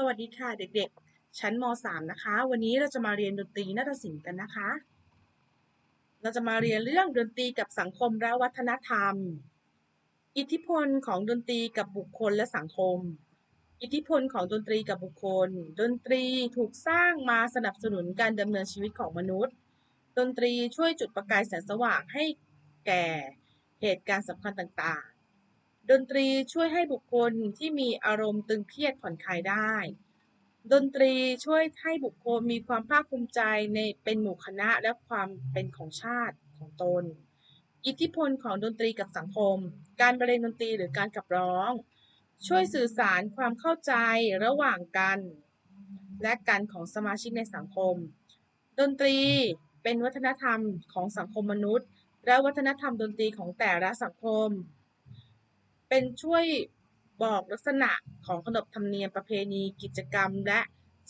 สวัสดีค่ะเด็กๆ ชั้นม .3 นะคะ วันนี้เราจะมาเรียนดนตรีนาฏศิลป์กันนะคะ เราจะมาเรียนเรื่องดนตรีกับสังคมและวัฒนธรรม อิทธิพลของดนตรีกับบุคคลและสังคม อิทธิพลของดนตรีกับบุคคล ดนตรีถูกสร้างมาสนับสนุนการดำเนินชีวิตของมนุษย์ ดนตรีช่วยจุดประกายแสงสว่างให้แก่เหตุการณ์สำคัญต่างๆ ดนตรีช่วยให้บุคคลที่มีอารมณ์ตึงเครียดผ่อนคลายได้ ดนตรีช่วยให้บุคคลมีความภาคภูมิใจในเป็นหมู่คณะและความเป็นของชาติของตน อิทธิพลของดนตรีกับสังคม การบรรเลงดนตรีหรือการขับร้อง ช่วยสื่อสารความเข้าใจระหว่างกัน และกันของสมาชิกในสังคม ดนตรีเป็นวัฒนธรรมของสังคมมนุษย์ และวัฒนธรรมดนตรีของแต่ละสังคม เป็นช่วยบอกลักษณะของขนบธรรมเนียมประเพณีกิจกรรมและ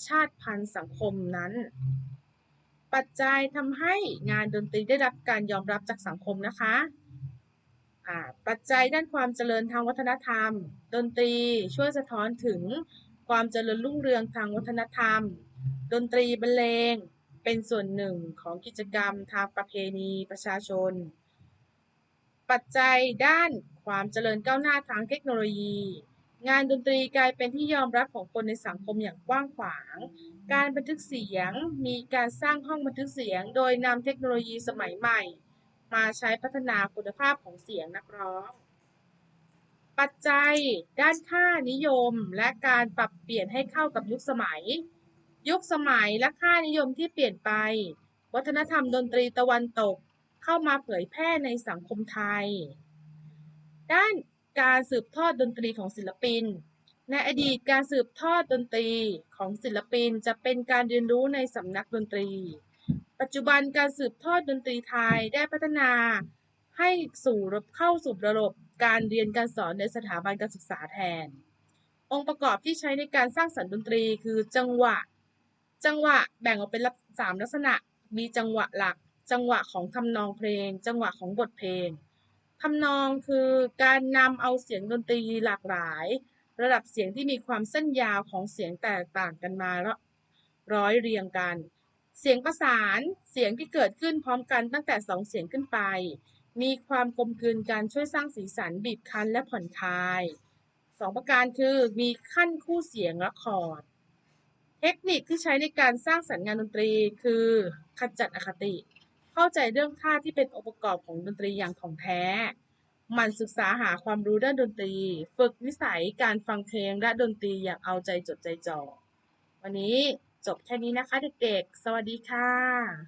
ชาติพันธุ์สังคมนั้น ปัจจัยทำให้งานดนตรีได้รับการยอมรับจากสังคมนะคะปัจจัยด้านความเจริญทางวัฒนธรรม ดนตรีช่วยสะท้อนถึงความเจริญรุ่งเรืองทางวัฒนธรรม ดนตรีบรรเลงเป็นส่วนหนึ่งของกิจกรรมทางประเพณีประชาชน ปัจจัยด้านความเจริญก้าวหน้าทางเทคโนโลยี งานดนตรีกลายเป็นที่ยอมรับของคนในสังคมอย่างกว้างขวาง การบันทึกเสียงมีการสร้างห้องบันทึกเสียง โดยนำเทคโนโลยีสมัยใหม่ มาใช้พัฒนาคุณภาพของเสียงนักร้อง ปัจจัยด้านค่านิยมและการปรับเปลี่ยนให้เข้ากับยุคสมัย ยุคสมัยและค่านิยมที่เปลี่ยนไป วัฒนธรรมดนตรีตะวันตก เข้ามาเผยแพร่ในสังคมไทย ด้านการสืบทอดดนตรีของศิลปิน ในอดีตการสืบทอดดนตรีของศิลปินจะเป็นการเรียนรู้ในสำนักดนตรี ปัจจุบันการสืบทอดดนตรีไทยได้พัฒนาให้สู่ระบบเข้าสู่ระบบการเรียนการสอนในสถาบันการศึกษาแทน องค์ประกอบที่ใช้ในการสร้างสรรค์ดนตรีคือจังหวะ จังหวะแบ่งออกเป็นสามลักษณะ มีจังหวะหลัก จังหวะของทำนองเพลง จังหวะของบทเพลงทำนองคือการนำเอาเสียงดนตรีหลากหลาย ระดับเสียงที่มีความเส้นยาวของเสียงแตกต่างกันมาล้วร้อยเรียงกัน เสียงประสานเสียงที่เกิดขึ้นพร้อมกันตั้งแต่สองเสียงขึ้นไป มีความกลมกลืนกันช่วยสร้างสีสันบีบคั้นและผ่อนคลายสองประการคือมีขั้นคู่เสียงและคอร์ดเทคนิคที่ใช้ในการสร้างสรรค์งานดนตรีคือขจัดอคติ เข้าใจเรื่องท่าที่เป็นองค์ประกอบของดนตรีอย่างถ่องแท้ มันศึกษาหาความรู้ด้านดนตรี ฝึกนิสัยการฟังเพลงและดนตรีอย่างเอาใจจดใจจ่อ วันนี้จบแค่นี้นะคะเด็กๆ สวัสดีค่ะ